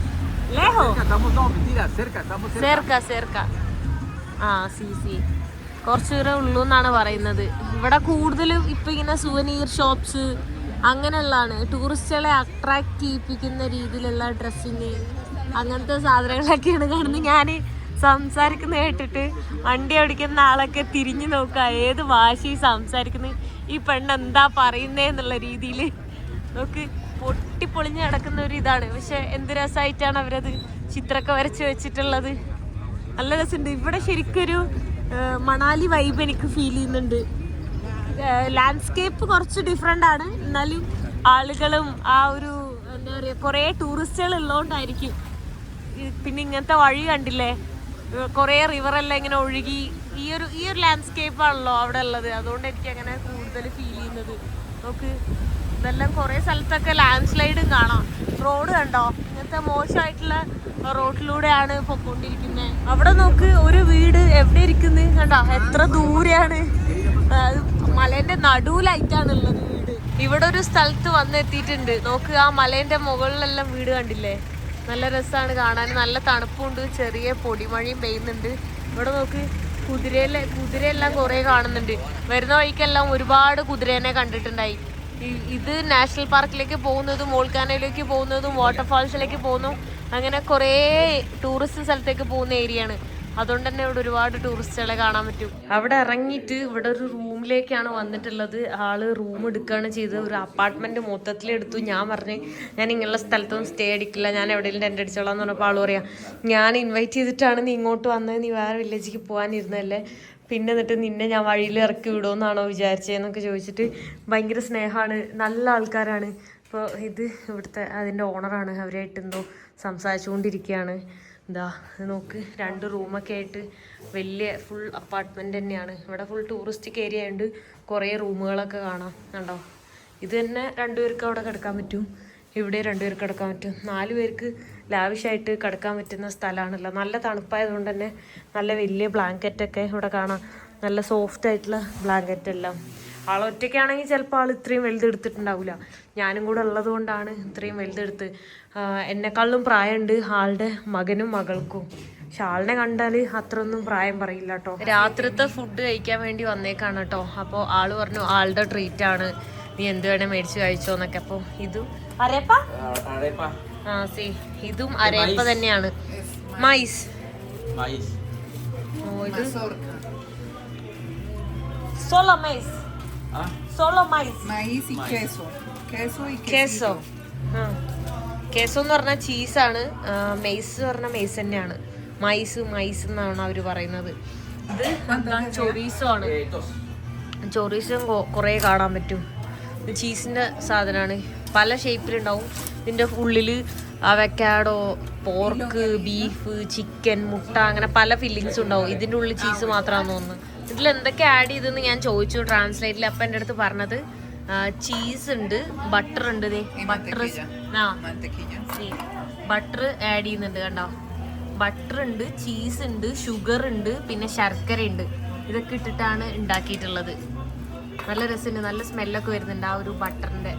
Lejos. Cerca, estamos, no, mentira, cerca, estamos cerca. Cerca, cerca. ആ സി സി കുറച്ച് ദൂരം ഉള്ളൂ എന്നാണ് പറയുന്നത് ഇവിടെ കൂടുതലും ഇപ്പം ഇങ്ങനെ സുവനീർ ഷോപ്സ് അങ്ങനെയുള്ളതാണ് ടൂറിസ്റ്റുകളെ അട്രാക്ട് ചെയ്യിപ്പിക്കുന്ന രീതിയിലുള്ള ഡ്രസ്സിങ് അങ്ങനത്തെ സാധനങ്ങളൊക്കെയാണ് കാണുന്നത് ഞാൻ സംസാരിക്കുന്ന കേട്ടിട്ട് വണ്ടി ഓടിക്കുന്ന ആളൊക്കെ തിരിഞ്ഞു നോക്കുക ഏത് ഭാഷയിൽ സംസാരിക്കുന്നത് ഈ പെണ്ണ് എന്താ പറയുന്നേ എന്നുള്ള രീതിയിൽ നോക്ക് പൊട്ടിപ്പൊളിഞ്ഞ് കിടക്കുന്ന ഒരു ഇതാണ്. പക്ഷെ എന്ത് രസമായിട്ടാണ് അവരത് ചിത്രമൊക്കെ വരച്ച് വെച്ചിട്ടുള്ളത്. നല്ല രസമുണ്ട്. ഇവിടെ ശരിക്കൊരു മണാലി വൈബ് എനിക്ക് ഫീൽ ചെയ്യുന്നുണ്ട്. ലാൻഡ്സ്കേപ്പ് കുറച്ച് ഡിഫറെന്റ് ആണ്. എന്നാലും ആളുകളും ആ ഒരു എന്താ പറയുക കുറേ ടൂറിസ്റ്റുകൾ ഉള്ളതുകൊണ്ടായിരിക്കും പിന്നെ ഇങ്ങനത്തെ വഴി കണ്ടില്ലേ? കുറേ റിവറെല്ലാം ഇങ്ങനെ ഒഴുകി. ഈ ഒരു ഈ ഒരു ലാൻഡ്സ്കേപ്പ് ആണല്ലോ അവിടെ ഉള്ളത്. അതുകൊണ്ട് എനിക്ക് അങ്ങനെ കൂടുതൽ ഫീൽ ചെയ്യുന്നത്. നോക്ക് ഇതെല്ലാം കുറേ സ്ഥലത്തൊക്കെ ലാൻഡ് സ്ലൈഡും കാണാം. റോഡ് കണ്ടോ? ഇങ്ങനത്തെ മോശമായിട്ടുള്ള റോഡിലൂടെയാണ് പൊക്കോണ്ടിരിക്കുന്നത് അവിടെ നോക്ക് ഒരു വീട് എവിടെ ഇരിക്കുന്നത് കണ്ടോ? എത്ര ദൂരെയാണ്. മലേന്റെ നടുവിലായിട്ടാണ് ഉള്ളത് വീട്. ഇവിടെ ഒരു സ്ഥലത്ത് വന്നെത്തിയിട്ടുണ്ട്. നോക്ക് ആ മലേന്റെ മുകളിലെല്ലാം വീട് കണ്ടില്ലേ? നല്ല രസമാണ് കാണാൻ. നല്ല തണുപ്പുണ്ട്. ചെറിയ പൊടിമഴയും പെയ്യുന്നുണ്ട്. ഇവിടെ നോക്ക് കുതിരയിലെ കുതിരയെല്ലാം കുറേ കാണുന്നുണ്ട്. വരുന്ന വഴിക്കെല്ലാം ഒരുപാട് കുതിരേനെ കണ്ടിട്ടുണ്ടായി. ഇത് നാഷണൽ പാർക്കിലേക്ക് പോകുന്നതും വോൾക്കാനോയിലേക്ക് പോകുന്നതും വാട്ടർഫാൾസിലേക്ക് പോകുന്നു അങ്ങനെ കുറേ ടൂറിസ്റ്റ് സ്ഥലത്തേക്ക് പോകുന്ന ഏരിയയാണ്. അതുകൊണ്ട് തന്നെ ഇവിടെ ഒരുപാട് ടൂറിസ്റ്റുകളെ കാണാൻ പറ്റും. അവിടെ ഇറങ്ങിയിട്ട് ഇവിടെ ഒരു റൂമിലേക്കാണ് വന്നിട്ടുള്ളത്. ആൾ റൂം എടുക്കുകയാണ് ചെയ്തത്. ഒരു അപ്പാർട്ട്മെന്റ് മൊത്തത്തിൽ എടുത്തു. ഞാൻ പറഞ്ഞു ഞാൻ ഇങ്ങനെയുള്ള സ്ഥലത്തൊന്നും സ്റ്റേ അടിക്കില്ല. ഞാൻ എവിടെയെങ്കിലും ടെന്റ് അടിച്ചോളാം എന്ന് പറഞ്ഞപ്പോൾ ആൾ പറയാം ഞാൻ ഇൻവൈറ്റ് ചെയ്തിട്ടാണ് നീ ഇങ്ങോട്ട് വന്നത്. നീ വേറെ വില്ലേജിലേക്ക് പോകാനിരുന്നല്ലേ പിന്നെ എന്നിട്ട് നിന്നെ ഞാൻ വഴിയിൽ ഇറക്കി വിടുമെന്നാണോ വിചാരിച്ചതെന്നൊക്കെ ചോദിച്ചിട്ട് ഭയങ്കര സ്നേഹമാണ് നല്ല ആൾക്കാരാണ്. അപ്പോൾ ഇത് ഇവിടുത്തെ അതിന്റെ ഓണറാണ്. അവരായിട്ട് എന്തോ സംസാരിച്ചുകൊണ്ടിരിക്കുകയാണ്. എന്താ നോക്ക്. രണ്ട് റൂമൊക്കെ ആയിട്ട് വലിയ ഫുൾ അപ്പാർട്ട്മെന്റ് തന്നെയാണ്. ഇവിടെ ഫുൾ ടൂറിസ്റ്റിക് ഏരിയ ആയതുകൊണ്ട് കുറേ റൂമുകളൊക്കെ കാണാം. കണ്ടോ? ഇത് തന്നെ രണ്ടുപേർക്ക് അവിടെ കിടക്കാൻ പറ്റും. ഇവിടെ രണ്ടുപേർക്ക് കിടക്കാൻ പറ്റും. നാല് പേർക്ക് ലാവിഷായിട്ട് കിടക്കാൻ പറ്റുന്ന സ്ഥലമാണല്ലോ. നല്ല തണുപ്പായതുകൊണ്ട് തന്നെ നല്ല വലിയ ബ്ലാങ്കറ്റൊക്കെ ഇവിടെ കാണാം. നല്ല സോഫ്റ്റ് ആയിട്ടുള്ള ബ്ലാങ്കറ്റ് എല്ലാം ആളൊറ്റയ്ക്കാണെങ്കിൽ ചിലപ്പോൾ ആൾ ഇത്രയും വലുതെടുത്തിട്ടുണ്ടാവില്ല ഞാനും കൂടെ ഉള്ളത് കൊണ്ടാണ് ഇത്രയും വലുതെടുത്ത്. എന്നെക്കാളും പ്രായമുണ്ട് ആളുടെ മകനും മകൾക്കും. പക്ഷെ ആളിനെ കണ്ടാൽ അത്രയൊന്നും പ്രായം പറയില്ല കേട്ടോ. രാത്രിത്തെ ഫുഡ് കഴിക്കാൻ വേണ്ടി വന്നേക്കാണ് കേട്ടോ. അപ്പോൾ ആൾ പറഞ്ഞു ആളുടെ ട്രീറ്റ് ആണ്. നീ എന്ത് വേണേ മേടിച്ച് കഴിച്ചോന്നൊക്കെ അപ്പോൾ ഇതും. അറിയപ്പാ ആ സി. ഇതും അരയപ്പ തന്നെയാണ്. മൈസ്. ഇത്? Solo mice. സോളോ കേസോ? കേസോ എന്ന് പറഞ്ഞാൽ ചീസാണ്. മെയ്സ് പറഞ്ഞാൽ മെയ്സ് തന്നെയാണ്. മൈസ് മൈസ് എന്നാണ് അവർ പറയുന്നത്. ഇത് ചൊറീസോ ആണ്. ചൊറീസും കുറേ കാണാൻ പറ്റും. ഇത് ചീസിന്റെ സാധനമാണ് പല ഷേപ്പിലുണ്ടാവും ഇതിന്റെ ഉള്ളിൽ അവക്കാഡോ പോർക്ക് ബീഫ് ചിക്കൻ മുട്ട അങ്ങനെ പല ഫില്ലിങ്സ് ഉണ്ടാവും. ഇതിന്റെ ഉള്ളിൽ ചീസ് മാത്രമാണെന്ന് തോന്നുന്നു. ഇതിൽ എന്തൊക്കെ ആഡ് ചെയ്തെന്ന് ഞാൻ ചോദിച്ചു ട്രാൻസ്ലേറ്റിൽ അപ്പം എന്റെ അടുത്ത് പറഞ്ഞത് ചീസ് ഉണ്ട് ബട്ടർ ഉണ്ട് ബട്ടർ ആ. ബട്ടർ ആഡ് ചെയ്യുന്നുണ്ട് കണ്ടോ? ബട്ടർ ഉണ്ട് ചീസ് ഉണ്ട് ഷുഗർ ഉണ്ട് പിന്നെ ശർക്കര ഉണ്ട്. ഇതൊക്കെ ഇട്ടിട്ടാണ് ഉണ്ടാക്കിയിട്ടുള്ളത്. നല്ല രസമുണ്ട്. നല്ല സ്മെല്ലൊക്കെ വരുന്നുണ്ട് ആ ഒരു ബട്ടറിന്റെ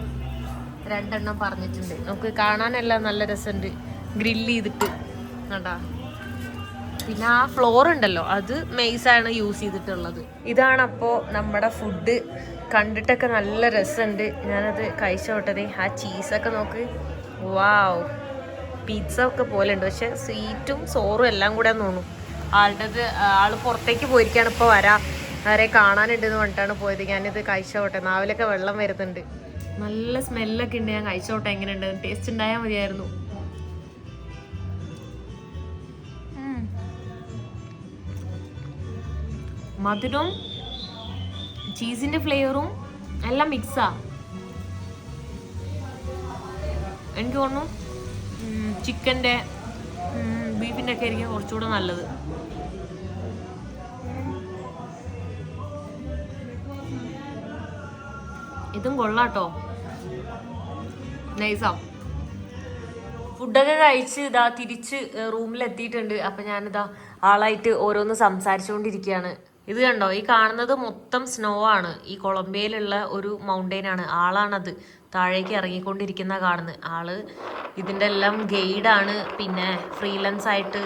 രണ്ടെണ്ണം പറഞ്ഞിട്ടുണ്ട്. നമുക്ക് കാണാനെല്ലാം നല്ല രസമുണ്ട്. ഗ്രില്ല് ചെയ്തിട്ട്. കണ്ടാ? പിന്നെ ആ ഫ്ലോർ ഉണ്ടല്ലോ അത് മെയ്സാണ് യൂസ് ചെയ്തിട്ടുള്ളത്. ഇതാണ് നമ്മുടെ ഫുഡ് കണ്ടിട്ടൊക്കെ നല്ല രസമുണ്ട്. ഞാനത് കഴിച്ചോട്ടതേ ആ ചീസൊക്കെ നോക്ക്. വാവ് പിസ്സ ഒക്കെ പോലെ ഉണ്ട് പക്ഷെ സ്വീറ്റും സോറും എല്ലാം കൂടെ തോന്നും ആളുടേത് ആൾ പുറത്തേക്ക് പോയിരിക്കാണ് ഇപ്പോൾ വരാ. ആരെ കാണാനുണ്ട് എന്ന് പറഞ്ഞിട്ടാണ് പോയത്. ഞാനിത് കഴിച്ചോട്ടെ. നാവിലൊക്കെ വെള്ളം വരുന്നുണ്ട്. നല്ല സ്മെല്ലൊക്കെ ഉണ്ട്. ഞാൻ കഴിച്ചോട്ടെ എങ്ങനെയുണ്ട്? ടേസ്റ്റ് ഉണ്ടായാൽ മതിയായിരുന്നു. മധുരവും ചീസിന്റെ ഫ്ലേവറും എല്ലാം മിക്സാ. എനിക്ക് തോന്നുന്നു ചിക്കന്റെ ബീഫിന്റെ ഒക്കെ ആയിരിക്കും കുറച്ചുകൂടെ നല്ലത്. ഇതും കൊള്ളാട്ടോ. നൈസാ ഫുഡൊക്കെ കഴിച്ച് ഇതാ തിരിച്ച് റൂമിൽ എത്തിയിട്ടുണ്ട് അപ്പം ഞാനിതാ ആളായിട്ട് ഓരോന്ന് സംസാരിച്ചുകൊണ്ടിരിക്കുകയാണ് ഇത് കണ്ടോ? ഈ കാണുന്നത് മൊത്തം സ്നോ ആണ്. ഈ കൊളംബിയയിലുള്ള ഒരു മൗണ്ടെയിൻ ആണ്. ആളാണത്. താഴേക്ക് ഇറങ്ങിക്കൊണ്ടിരിക്കുന്ന കാണുന്നത്. ആൾ ഇതിന്റെ എല്ലാം ഗൈഡാണ് പിന്നെ ഫ്രീലൻസ് ആയിട്ട്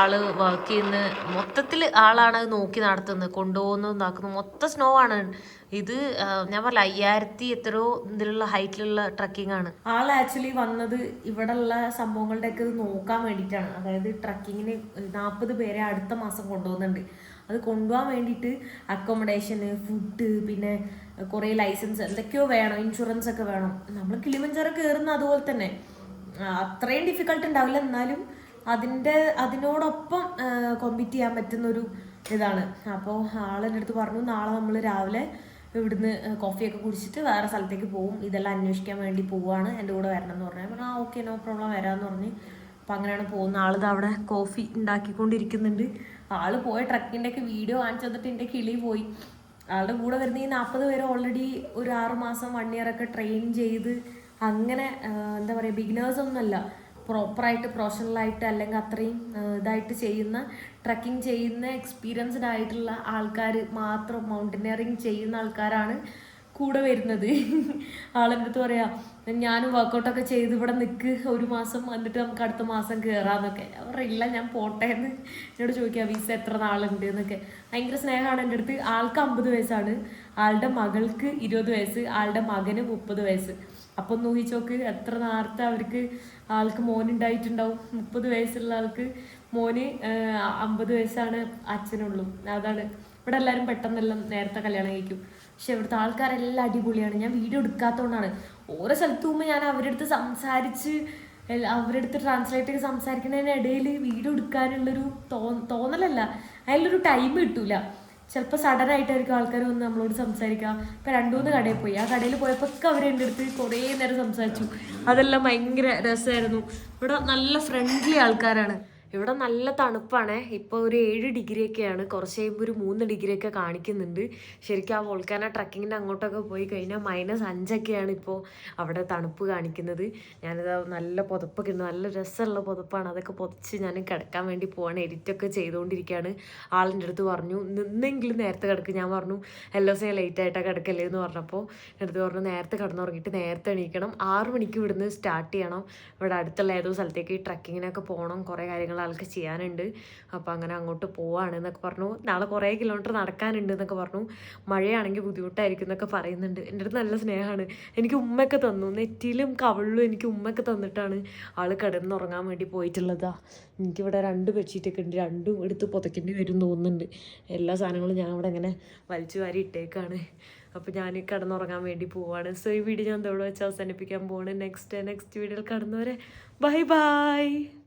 ആൾ വർക്ക് ചെയ്യുന്ന മൊത്തത്തിൽ ആളാണ് നോക്കി നടത്തുന്നത്. കൊണ്ടുപോകുന്നു നടക്കുന്നത് മൊത്തം സ്നോ ആണ്. ഇത് ഞാൻ പറഞ്ഞ അയ്യായിരത്തി എത്രയോ ഇതിലുള്ള ഹൈറ്റിലുള്ള ട്രക്കിംഗ് ആണ് ആൾ ആക്ച്വലി വന്നത് ഇവിടെയുള്ള സംഭവങ്ങളുടെ ഒക്കെ ഇത് നോക്കാൻ വേണ്ടിയിട്ടാണ്. അതായത് ട്രക്കിങ്ങിന് നാൽപ്പത് പേരെ അടുത്ത മാസം കൊണ്ടുപോകുന്നുണ്ട്. അത് കൊണ്ടുപോകാൻ വേണ്ടിയിട്ട് അക്കോമഡേഷന് ഫുഡ് പിന്നെ കുറേ ലൈസൻസ് എന്തൊക്കെയോ വേണം ഇൻഷുറൻസ് ഒക്കെ വേണം. നമ്മൾ കിളിമഞ്ചാറ് കയറുന്ന അതുപോലെ തന്നെ. അത്രയും ഡിഫിക്കൽട്ട് ഉണ്ടാവില്ല. എന്നാലും അതിന്റെ അതിനോടൊപ്പം കോമ്പീറ്റ് ചെയ്യാൻ പറ്റുന്നൊരു ഇതാണ്. അപ്പോൾ ആളെന്റെ അടുത്ത് പറഞ്ഞു നാളെ നമ്മൾ രാവിലെ ഇവിടുന്ന് കോഫിയൊക്കെ കുടിച്ചിട്ട് വേറെ സ്ഥലത്തേക്ക് പോകും ഇതെല്ലാം അന്വേഷിക്കാൻ വേണ്ടി പോവാണ് എന്റെ കൂടെ വരണം എന്ന് പറഞ്ഞു ആ ഓക്കെ നോ പ്രോബ്ലം വരാമെന്ന് പറഞ്ഞ്. അപ്പം അങ്ങനെയാണ് പോകുന്ന ആളിത് അവിടെ കോഫി ഉണ്ടാക്കിക്കൊണ്ടിരിക്കുന്നുണ്ട്. ആൾ പോയ ട്രക്കിന്റെ ഒക്കെ വീഡിയോ കാണിച്ചു തന്നിട്ട് എന്റെ കിളി പോയി. ആളുടെ കൂടെ വരുന്ന ഈ നാൽപ്പത് പേര് ഓൾറെഡി ഒരു ആറ് മാസം വൺ ഇയർ ഒക്കെ ട്രെയിൻ ചെയ്ത് അങ്ങനെ എന്താ പറയുക ബിഗിനേഴ്സ് ഒന്നുമല്ല. പ്രോപ്പറായിട്ട് പ്രൊഫഷണലായിട്ട് അല്ലെങ്കിൽ അത്രയും ഇതായിട്ട് ചെയ്യുന്ന ട്രക്കിംഗ് ചെയ്യുന്ന എക്സ്പീരിയൻസ്ഡ് ആയിട്ടുള്ള ആൾക്കാർ മാത്രം മൗണ്ടനിയറിങ് ചെയ്യുന്ന ആൾക്കാരാണ് കൂടെ വരുന്നത്. ആളെന്റെ അടുത്ത് പറയാ ഞാനും വർക്കൗട്ടൊക്കെ ചെയ്ത് ഇവിടെ നിൽക്ക് ഒരു മാസം എന്നിട്ട് നമുക്ക് അടുത്ത മാസം കയറാന്നൊക്കെ അവരില്ല ഞാൻ പോട്ടെ എന്ന് എന്നോട് ചോദിക്കുക വിസ എത്ര നാളുണ്ട്? എന്നൊക്കെ. ഭയങ്കര സ്നേഹമാണ് എന്റെ അടുത്ത്. ആൾക്ക് അമ്പത് വയസ്സാണ്. ആളുടെ മകൾക്ക് ഇരുപത് വയസ്സ് ആളുടെ മകന് മുപ്പത് വയസ്സ്. അപ്പം ഒന്ന് ഊഹിച്ചോക്ക് എത്ര നേരത്തെ അവർക്ക് ആൾക്ക് മോനുണ്ടായിട്ടുണ്ടാവും? മുപ്പത് വയസ്സുള്ള ആൾക്ക് മോന് അമ്പത് വയസ്സാണ് അച്ഛനുള്ളൂ. അതാണ്. ഇവിടെ എല്ലാവരും പെട്ടെന്നെല്ലാം നേരത്തെ കല്യാണം കഴിക്കും. പക്ഷെ ഇവിടുത്തെ ആൾക്കാരെല്ലാം അടിപൊളിയാണ്. ഞാൻ വീഡിയോ എടുക്കാത്തതുകൊണ്ടാണ് ഓരോ സ്ഥലത്ത് പോകുമ്പോൾ ഞാൻ അവരുടെ അടുത്ത് സംസാരിച്ച് അവരുടെ അടുത്ത് ട്രാൻസ്ലേറ്റ് ചെയ്ത് സംസാരിക്കുന്നതിനിടയിൽ വീഡിയോ എടുക്കാനുള്ളൊരു തോന്നലല്ല. അതിലൊരു ടൈം കിട്ടൂല. ചിലപ്പോൾ സഡൻ ആയിട്ടായിരിക്കും ആൾക്കാർ വന്ന് നമ്മളോട് സംസാരിക്കുക. ഇപ്പം രണ്ടു മൂന്ന് കടയിൽ പോയി. ആ കടയിൽ പോയപ്പോൾ ഒക്കെ അവർ എന്റെ അടുത്ത് കുറേ നേരം സംസാരിച്ചു. അതെല്ലാം ഭയങ്കര രസമായിരുന്നു ഇവിടെ നല്ല ഫ്രണ്ട്ലി ആൾക്കാരാണ്. ഇവിടെ നല്ല തണുപ്പാണ്. ഇപ്പോൾ ഒരു ഏഴ് ഡിഗ്രി ഒക്കെയാണ് കുറച്ച് കഴിയുമ്പോൾ ഒരു മൂന്ന് ഡിഗ്രി ഒക്കെ കാണിക്കുന്നുണ്ട്. ശരിക്കും ആ വോൾക്കാന ട്രക്കിങ്ങിന്റെ അങ്ങോട്ടൊക്കെ പോയി കഴിഞ്ഞാൽ മൈനസ് അഞ്ചൊക്കെയാണ് ഇപ്പോൾ അവിടെ തണുപ്പ് കാണിക്കുന്നത്. ഞാനിത് നല്ല പുതപ്പൊക്കെ ഉണ്ട്. നല്ല രസമുള്ള പുതപ്പാണ്. അതൊക്കെ പുതച്ച് ഞാൻ കിടക്കാൻ വേണ്ടി പോവാണ്. എഡിറ്റൊക്കെ ചെയ്തുകൊണ്ടിരിക്കുകയാണ്. ആളിന്റെ അടുത്ത് പറഞ്ഞു നിന്നെങ്കിലും നേരത്തെ കിടക്കും. ഞാൻ പറഞ്ഞു എല്ലാ ദിവസവും ലേറ്റ് ആയിട്ടാണ് കിടക്കല്ലേ എന്ന് പറഞ്ഞപ്പോൾ എന്റെ അടുത്ത് പറഞ്ഞു നേരത്തെ കിടന്നുറങ്ങിയിട്ട് നേരത്തെ എണീക്കണം. ആറ് മണിക്ക് ഇവിടുന്ന് സ്റ്റാർട്ട് ചെയ്യണം. ഇവിടെ അടുത്തുള്ള ഏതോ സ്ഥലത്തേക്ക് ട്രക്കിങ്ങിനൊക്കെ പോകണം. കുറേ കാര്യങ്ങൾ ആൾക്ക് ചെയ്യാനുണ്ട്. അപ്പോൾ അങ്ങനെ അങ്ങോട്ട് പോവാണ് എന്നൊക്കെ പറഞ്ഞു. നാളെ കുറേ കിലോമീറ്റർ നടക്കാനുണ്ട് എന്നൊക്കെ പറഞ്ഞു. മഴയാണെങ്കിൽ ബുദ്ധിമുട്ടായിരിക്കും എന്നൊക്കെ പറയുന്നുണ്ട്. എന്റെ അടുത്ത് നല്ല സ്നേഹമാണ്. എനിക്ക് ഉമ്മയൊക്കെ തന്നു. നെറ്റിയിലും കവളിലും എനിക്ക് ഉമ്മയൊക്കെ തന്നിട്ടാണ് ആൾ കിടന്നുറങ്ങാൻ വേണ്ടി പോയിട്ടുള്ളതാ. എനിക്കിവിടെ രണ്ട് ബെഡ്ഷീറ്റൊക്കെ ഉണ്ട്. രണ്ടും എടുത്ത് പുതയ്ക്കേണ്ടി വരും തോന്നുന്നുണ്ട്. എല്ലാ സാധനങ്ങളും ഞാൻ ഇവിടെ ഇങ്ങനെ വലിച്ചു വാരി ഇട്ടേക്കാണ്. അപ്പോൾ ഞാൻ കിടന്നുറങ്ങാൻ വേണ്ടി പോവാണ്. സോ ഈ വീഡിയോ ഞാൻ ഇതോടെ വെച്ച് അവസാനിപ്പിക്കാൻ പോവാണ്. നെക്സ്റ്റ് നെക്സ്റ്റ് വീഡിയോയിൽ കടന്നവരെ ബൈ ബൈ